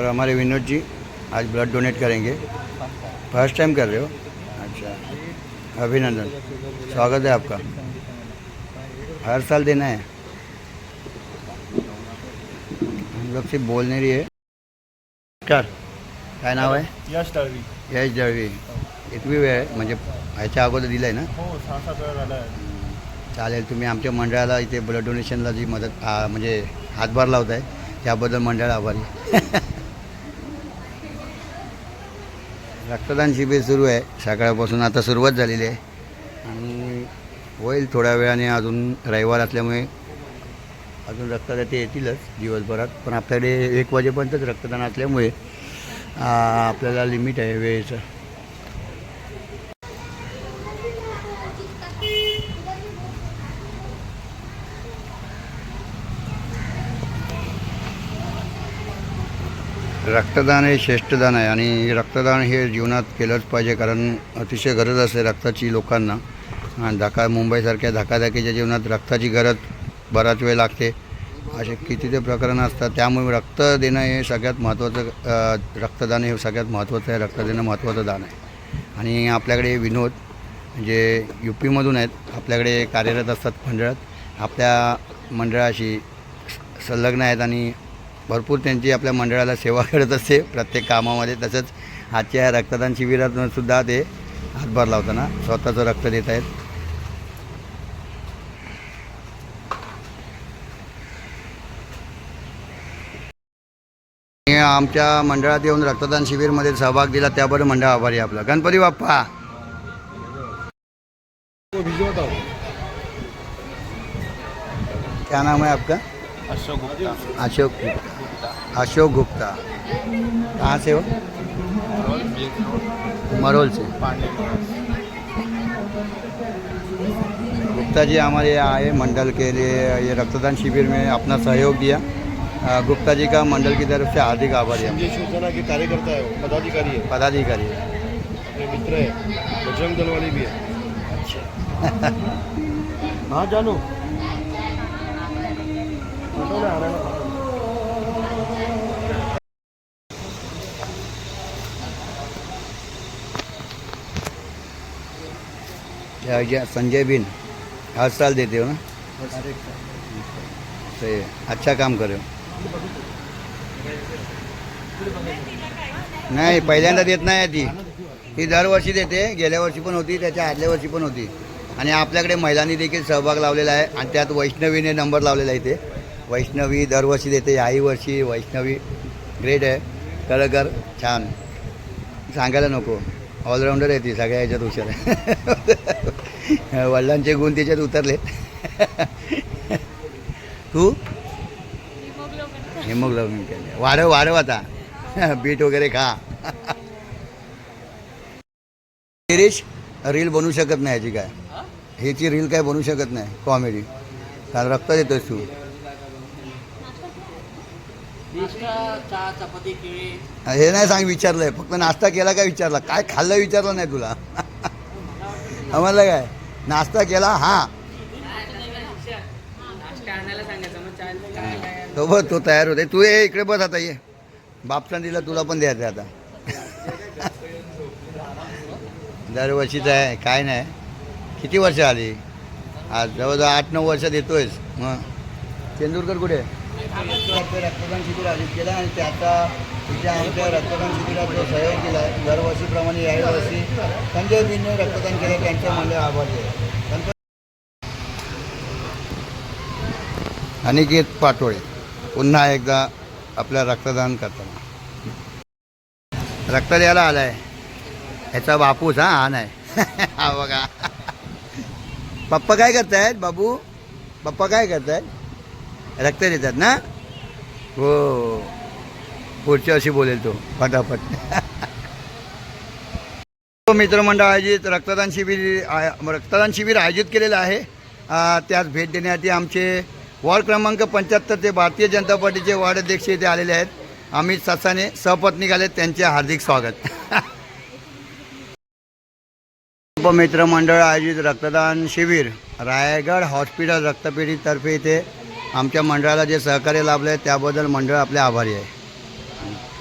और हमारे विनोद जी आज ब्लड डोनेट करेंगे। फ़र्स्ट टाइम कर रहे हो? अच्छा। अभिनंदन। स्वागत है आपका। हर साल देना है। हम लोग सिर्फ़ बोल नहीं रही है। नमस्कार। काय नाव आहे यश दळवी यश दळवी इतकी वेळ आहे? म्हणजे ह्याच्या अगोदर दिलं आहे ना? हो सहा सात वेळा झाला आहे. चालेल तुम्ही आमच्या मंडळाला इथे ब्लड डोनेशनला जी मदत म्हणजे हातभार लावत आहे त्याबद्दल मंडळ आभारी. रक्तदान शिबिर सुरू आहे. सकाळपासून आता सुरुवात झालेली आहे. आणि होईल थोड्या वेळाने अजून रविवार असल्यामुळे अजून रक्तदाते येतीलच दिवसभरात. पण आपल्याकडे एक वाजेपर्यंतच रक्तदान असल्यामुळे आपल्याला लिमिट आहे वेळेचं. रक्तदान हे श्रेष्ठदान आहे आणि रक्तदान हे जीवनात केलंच पाहिजे कारण अतिशय गरज असते रक्ताची लोकांना. आणि धका मुंबईसारख्या धकाधाकीच्या जीवनात रक्ताची गरज बराच वेळ लागते. असे किती ते प्रकरणं असतात. त्यामुळे रक्त देणं हे सगळ्यात महत्त्वाचं रक्तदान हे सगळ्यात महत्त्वाचं आहे. रक्त देणं महत्त्वाचं दान आहे. आणि आपल्याकडे विनोद जे यू पीमधून आहेत आपल्याकडे कार्यरत असतात मंडळात. आपल्या मंडळाशी संलग्न आहेत आणि भरपूर त्यांची आपल्या मंडळाला सेवा करत असते प्रत्येक कामामध्ये. तसंच आजच्या या रक्तदान शिबिरात सुद्धा ते हातभार लावताना स्वतःचं रक्त देत आहेत. आमच्या मंडळात येऊन रक्तदान शिबिरमध्ये सहभाग दिला त्याबद्दल मंडळ आभारी आपला. गणपती बाप्पा! क्या नाम है आपका? अशोक गुप्ता। अशोक गुप्ता। अशोक गुप्ता। कहाँ से हो? मरोल से। गुप्ता जी हमारे यहाँ आए मंडल के लिए ये रक्तदान शिविर में अपना सहयोग दिया। गुप्ता जी का मंडल की तरफ़ से हार्दिक आभारी संजय शिवसेना के कार्यकर्ता है वो पदाधिकारी है। पदाधिकारी है। अपने मित्र है बजरंग दल वाले भी है। हाँ जानो? संजय बिन. हर साल देते हो ना? सही अच्छा काम करे. नाही पहिल्यांदा देत नाही ती. ती दरवर्षी देते गेल्या वर्षी पण होती त्याच्या आदल्या वर्षी पण होती. आणि आपल्याकडे महिलांनी देखील सहभाग लावलेला आहे आणि त्यात वैष्णवीने नंबर लावलेला आहे ते वैष्णवी दरवर्षी देते याही वर्षी वैष्णवी. ग्रेट आहे. खरोखर छान. सांगायला नको. ऑलराऊंडर आहे ती सगळ्या ह्याच्यात हुशार आहे. वडिलांचे गुण त्याच्यात उतरले तू? हिमोग्लोबिन केले. वाढव वाढव आता. बीट वगैरे खा. गिरीश रील बनवू शकत नाही ह्याची काय? ह्याची रील काय बनवू शकत नाही? कॉमेडी कारण रक्त देतोस तू. चहा चपाती केळी? हे नाही सांग विचारलंय फक्त नाश्ता केला काय विचारला? काय खाल्लं विचारलं नाही तुला? आम्हाला काय? नाश्ता केला हा. तो बघ तो तयार होते तू ये इकडे बस आता ये. बापसान दिला तुला पण द्यायचं आता. दरवर्षीच आहे काय नाही. किती वर्ष आली? आज जवळजवळ आठ नऊ वर्ष देतोयस. मग. तेंडुलकर कुठे? रक्तदान शिबिर आयोजित केलं आणि त्याचा तिच्या आमच्या रक्तदान शिबिरात जो सहयोग केला आहे दरवर्षीप्रमाणे याही वर्षी संजय बिनने रक्तदान केलं त्यांच्या मंडळ आभारी आहे. अनिकेत पाटोळे पुन्हा एकदा आपल्या रक्तदान करताना. रक्त द्यायला आलाय. ह्याचा बापूस हा हा नाही. हा बघा. पप्पा काय करतायत बाबू? पप्पा काय करतायत? रक्त देतात ना? हो. पुढच्या वर्षी बोलेल तो फटाफट हो, मित्रमंडळ आयोजित रक्तदान शिबिर आय- रक्तदान शिबिर आयोजित केलेलं आहे. त्यास भेट देण्यासाठी आमचे वॉर्ड क्रमांक पंच्याहत्तर ते भारतीय जनता पार्टीचे वार्ड अध्यक्ष इथे आलेले आहेत. अमित ससाने सहपत्नी आले त्यांचे हार्दिक स्वागत. मित्रमंडळ आयोजित रक्तदान शिबिर रायगड हॉस्पिटल रक्तपेढीतर्फे इथे आमच्या मंडळाला जे सहकार्य लाभलं आहे त्याबद्दल मंडळ आपले आभारी आहे.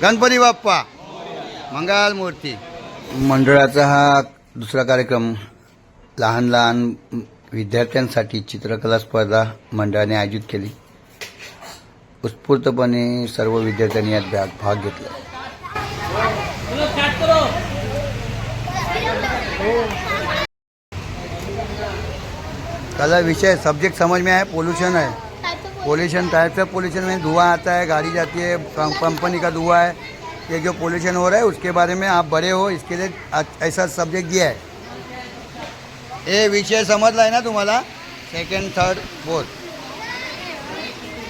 गणपती बाप्पा मंगल मूर्ती. मंडळाचा हा दुसरा कार्यक्रम लहान लहान विद्यार्थ्यांसाठी चित्रकला स्पर्धा मंडळाने आयोजित केली. उत्स्फूर्तपणे सर्व विद्यार्थ्यांनी यात भाग भाग घेतला. कला विषय सब्जेक्ट समझ में आया पोल्यूशन है पोल्यूशन टाइप से पोल्यूशन में धुआँ आता है, गाड़ी जाती है कंपनी का धुआँ है, ये जो पोल्यूशन हो रहा है उसके बारे में आप बड़े हो, इसके लिए ऐसा सब्जेक्ट दिया है। ये विषय समजला आहे ना तुम्हाला second third fourth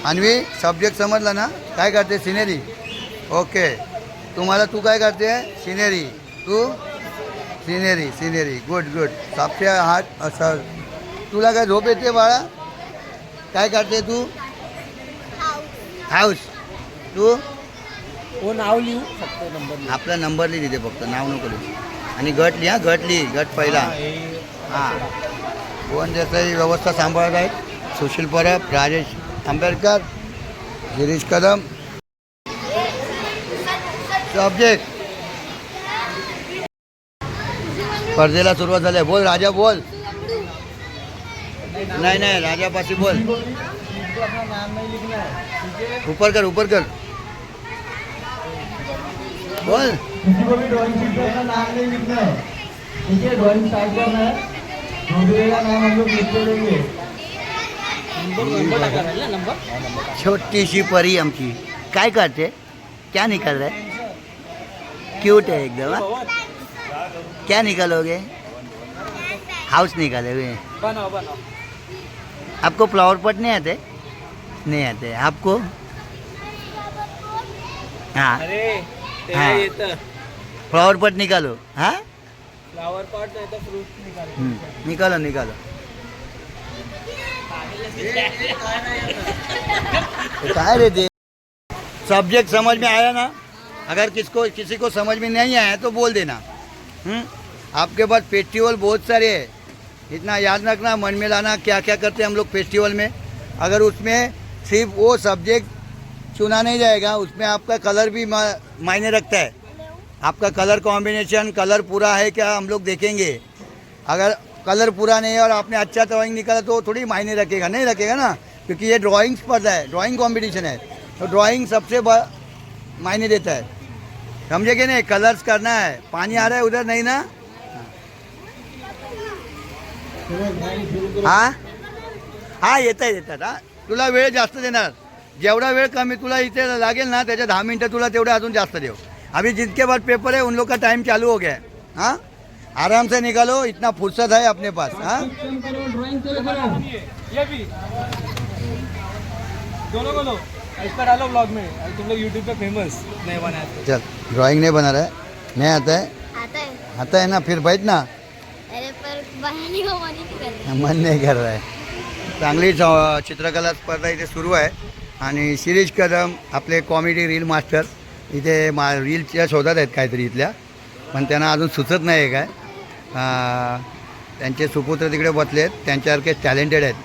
Anvi subject समजला ना काय करते सिनेरी ओके तुम्हाला तू काय करते सिनेरी तू? सिनेरी सिनेरी गुड गुड सबसे हात सर। तुला काय झोप येते बाळा? काय करते तू? हाऊस. तू? हो नाव लिहू फक्त नंबर आपला नंबर लिही तिथे फक्त नाव नको लिही. आणि गट लिहा गट लिही गट पहिला. हां कोण देसाई व्यवस्था सांभाळत आहेत सुशील परब राजेश आंबेडकर गिरीश कदम. सब्जेक्ट स्पर्धेला सुरुवात झाली आहे. बोल राजा बोल. नाही नाही राजापाशी बोल. ऊपर कर ऊपर कर। बोल। किसी को भी ड्राइंग शीट पे अपना नाम नहीं लिखना है ठीक है? ड्राइंग स्टार्ट करना है। भी का नाम हम लोग लिखते रहेंगे नंबर छोटीशी परी आमची काय करते क्या निकल रहा है? क्यूट है एकदम हाँ? क्या निकालोगे? हाउस निकालोगे बनव बनव आपको फ्लावर पॉट नहीं आते? नहीं आते आपको? हाँ। ते हा. फ्लावर पॉट निकालो। हाँ? फ्लावर पॉट नाही तर फ्रूट हम्म, निकालो निकालो। तो काय रे ते सब्जेक्ट समझ में आया ना? अगर किसको किसी को समझ में नहीं आया तो बोल देना। हम्म? आपके पास फेस्टिवल बहुत सारे हैं। इतना याद रखना मन में लाना क्या क्या करते हैं हम लोग फेस्टिवल में। अगर उसमें सिर्फ़ वो सब्जेक्ट चुना नहीं जाएगा, उसमें आपका कलर भी मायने रखता है। आपका कलर कॉम्बिनेशन कलर पूरा है क्या हम लोग देखेंगे। अगर कलर पूरा नहीं है और आपने अच्छा ड्राइंग निकाला तो थोड़ी मायने रखेगा, नहीं रखेगा ना? क्योंकि ये ड्राइंग स्पर्धा है ड्राइंग कंपटीशन है। तो ड्राइंग सबसे मायने देता है। समझे कि नहीं? कलर्स करना है। पानी आ रहा है उधर, नहीं ना? हाँ? हा येत आहे येतात हा। तुला वेळ जास्त देणार. जेवढा वेळ कमी तुला इथे लागेल ना त्याच्या दहा मिनटं तुला तेवढे अजून जास्त देऊ. अभी जिनके बाद पेपर है उन लोग का टाइम चालू हो गया. है? हाँ आराम से निकालो इतना फुर्सत है अपने पास हाँ? ड्राइंग करो करो ये भी दोनों को लो इस पर डालो ब्लॉग में और तुम लोग यूट्यूब पे फेमस नहीं चल ड्राइंग नहीं बना रहा है नहीं आता है आता है आता है ना फिर बैठ ना. अरे पर मन नाही कर रहा है. चांगली चित्रकला स्पर्धा इथे सुरू आहे. आणि शिरीष कदम आपले कॉमेडी रील मास्टर इथे मा रीलच्या शोधात आहेत काहीतरी इथल्या. पण त्यांना अजून सुचत नाही आहे काय. त्यांचे सुपुत्र तिकडे बसले आहेत. त्यांच्यासारखे टॅलेंटेड आहेत.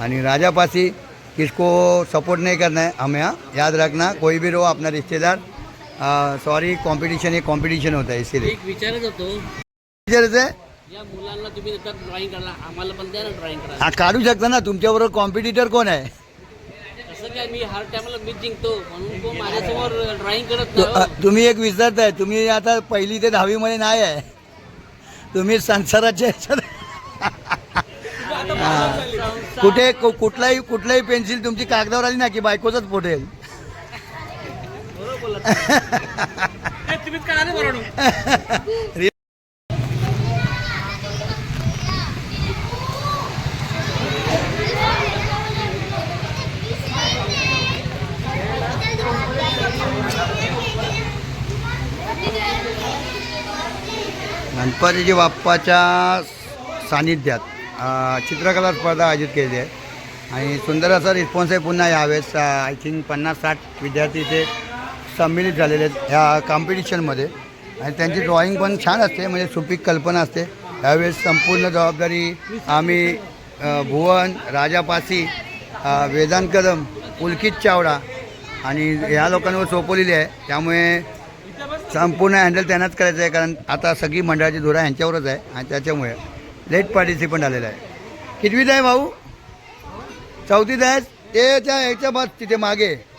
आणि राजापासी किसको सपोर्ट नहीं करना है हमें हाँ. याद रखना कोई भी रहो अपना रिश्तेदार. सॉरी कंपटीशन ये कंपटीशन होता है एक विचारत होतो. टीचर से या मुलांना तुम्ही देतात ड्रॉइंग करायला आम्हाला पण द्या ना ड्रॉइंग करायला हा काढू शकता ना तुमच्याबरोबर कॉम्पिटिटर कोण आहे? असं काय मी हर टायमाला मीच जिंकतो म्हणून कोण माझ्यासमोर ड्रॉइंग करत तु- नाही. अ, हो. तुम्ही एक विसरताय तुम्ही आता पहिली ते दहावीमध्ये नाही आहे. तुम्ही संसाराच्या ह्याच्यात. कुठे कु- कुठलाही कुठलाही पेन्सिल तुमची कागदावर आली ना की बायकोच फुटेल बरोबर बोलत ए, तुम्हीच करा ना बरोबर गणपतीजी बाप्पाच्या सानिध्यात चित्रकला स्पर्धा आयोजित केली आहे. आणि सुंदर असा रिस्पॉन्स आहे पुन्हा यावेळेस. आय थिंक पन्नास साठ विद्यार्थी इथे संमिलित झालेले आहेत ह्या कॉम्पिटिशनमध्ये आणि त्यांची ड्रॉईंग पण छान असते म्हणजे सुपीक कल्पना असते. यावेळेस संपूर्ण जबाबदारी आम्ही भुवन राजापासी पासी वेदांत कदम पुलकित चावडा आणि ह्या लोकांवर सोपवलेली आहे. त्यामुळे संपूर्ण हँडल त्यांनाच करायचं आहे कारण आता सगळी मंडळाची धुरा ह्यांच्यावरच आहे आणि त्याच्यामुळे लेट पार्टिसिपंट आलेला आहे. कितवीत आहे भाऊ? चौथीत आहे? ते त्या ह्याच्या बस तिथे मागे.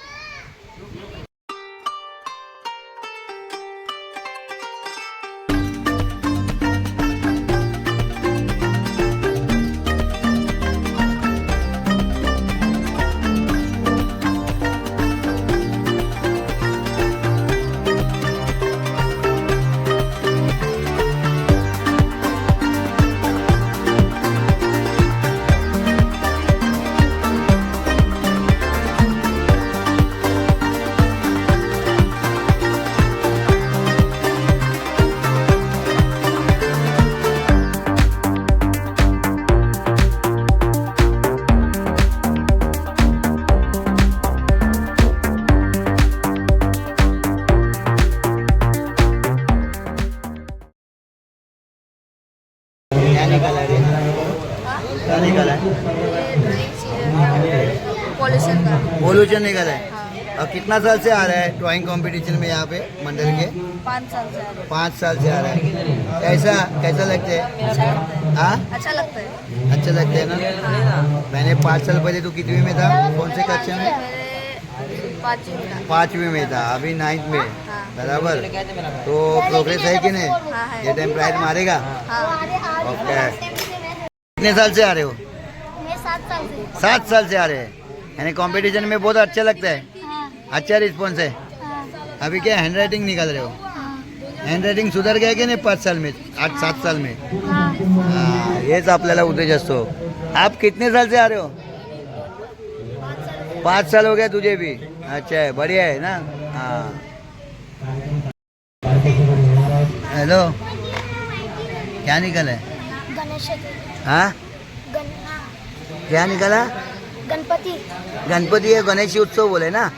कितना साल से आ रहा है ड्राइंग कंपटीशन में यहाँ पे मंडल के? पाँच साल से आ रहा पाँच साल से आ रहा है। कैसा कैसा लगता है? अच्छा लगता है। हाँ? अच्छा लगता है। अच्छा लगता है ना? मैंने पाँच साल पहले तो कितवी में था? कौन से कक्षा में? पाँचवीं में था। पाँचवीं में था अभी नाइन्थ में। हाँ। बराबर? तो प्रोग्रेस है कि नहीं? हाँ, ये टाइम प्राइज मारेगा? हाँ। ओके कितने साल से आ रहे हो? सात साल से। सात साल से आ रहे हैं। यानी कंपटीशन में बहुत अच्छा लगता है हाँ। अच्छा रिस्पॉन्स है. अभी क्या हैंड राइटिंग निकाल रहे हो? हैंड राइटिंग सुधार गया की नाही? पाच साल में आठ सात साल में? हाँ. हेच आपल्याला उद्देश असतो. आप कितने साल से आ रहे हो? पाँच साल हो गया तुझे भी. अच्छा है बढ़िया है ना? हाँ. हेलो क्या निकला है? गणेश हाँ. क्या निकला? गणपति। गणपति है गणेश उत्सव बोले ना?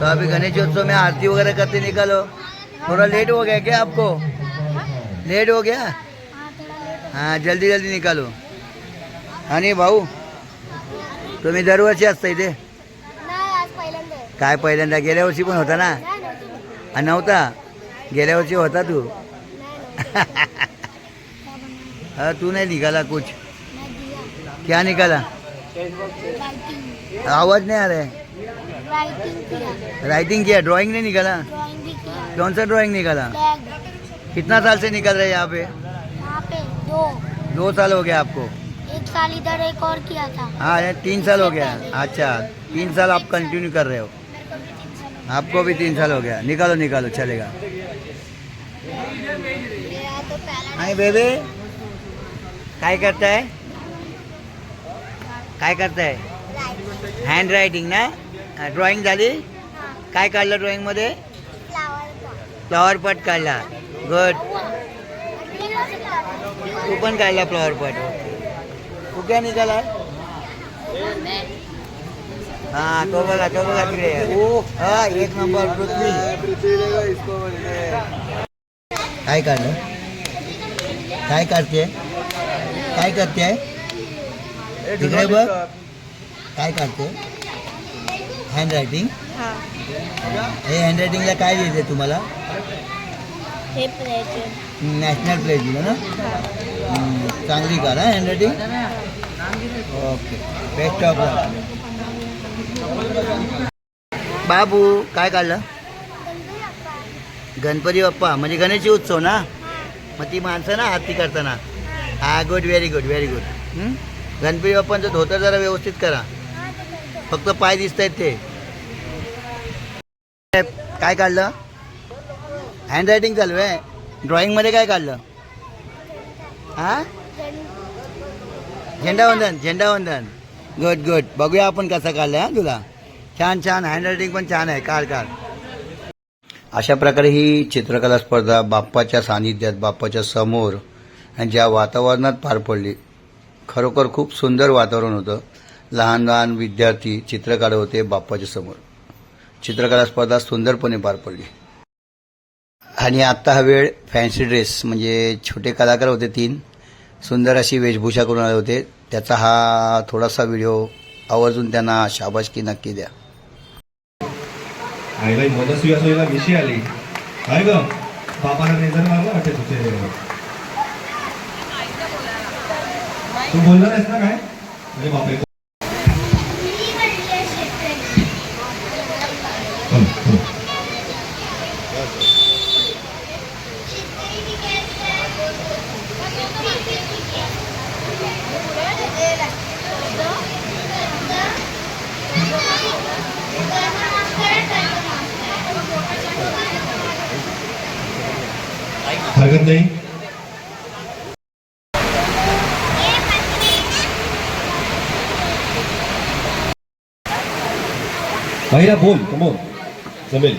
तो अभी गणेश उत्सव में आरती वगैरह करते निकालो। थोड़ा लेट हो गया क्या आपको? लेट हो गया? हाँ जल्दी जल्दी निकालो। आणि भाऊ तुम्ही दरवर्षी असता इथे। काय पहिल्यांदा? गेल्या वर्षी पण होता ना? हा, नव्हता? गेल्या वर्षी होता तू? हा, तू नाही निकाला कुछ? क्या निकाला आवाज नाही आ राइटिंग किया। राइटिंग किया ड्राइंग नहीं निकाला? भी किया। कौन सा ड्राइंग निकाला? कितना साल से निकल रहे हैं यहाँ पे? यहाँ पे दो। दो साल हो गया आपको? एक साल इधर एक और किया था। हाँ तीन साल हो गया। अच्छा तीन साल आप कंटिन्यू कर रहे हो। आपको भी तीन साल हो गया। निकालो निकालो चलेगा। तो हाय बेबे। काय करताय? काय करताय? हँड रायटिंग ना? ड्रॉइंग झाली? काय काढलं ड्रॉइंगमध्ये फ्लावर फ्लॉवर पॉट काढला. गुड तू पण काढला फ्लॉवर पॉट तू काय निघाला? हा तो बघा तो बघा तिकडे. ओ हा एक नंबर पृथ्वी. काय काढलं? काय काढते? काय करते? तिकडे बघ. काय काढते? हँड रायटिंग हे हँड रायटिंगला काय देते तुम्हाला? हे नॅशनल प्लेस दिलं ना? हम्म, चांगली काढ हा hand writing okay best of बाबू काय काढलं? गणपती बाप्पा म्हणजे गणेश उत्सव ना? मग ती माणसं ना आरती करताना? हा good very good very good Ganpati बाप्पांचं धोतर जरा व्यवस्थित करा. फक्त पाय दिसत आहेत ते. काय काढलं? हँड रायटिंग चालू आहे. ड्रॉइंगमध्ये काय काढलं? हा झेंडावंदन झेंडावंदन गुड गुड बघूया आपण कसं काढलं हा तुला. छान छान. हँड रायटिंग पण छान आहे. काढ काढ. अशा प्रकारे ही चित्रकला स्पर्धा बाप्पाच्या सानिध्यात बाप्पाच्या समोर आणि ज्या वातावरणात पार पडली खरोखर खूप सुंदर वातावरण होतं. लहान लहान विद्यार्थी चित्र काढत होते बाप्पाच्या समोर. चित्रकला स्पर्धा सुंदरपणे पार पडली. आणि आत्ता हा वेळ फॅन्सी ड्रेस म्हणजे छोटे कलाकार होते तीन सुंदर अशी वेशभूषा करून आले होते. त्याचा हा थोडासा व्हिडिओ आवर्जून त्यांना शाबाशकी नक्की द्या. बापाला तू बोलला नाहीस ना काय? अरे बापरे. ఉంది Mayra, ball. Come on. Jamil.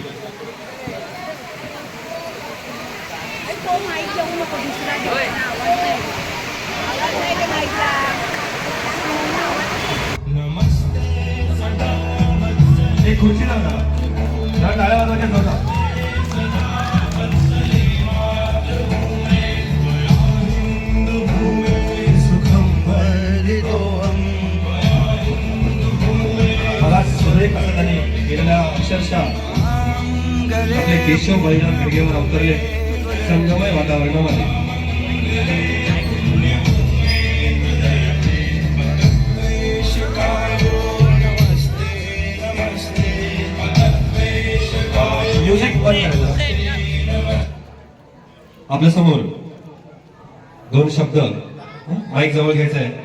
नमस्ते खुर्ची लावणार टाळ्या वाजवायच्या नव्हता मध्ये काळात गेलेल्या अक्षरशः आपले केशव बळीराम खडगेवर अवतरले. संगमय वातावरणामध्ये. म्युझिक आपल्यासमोर दोन शब्द माईक जवळ घ्यायचा आहे.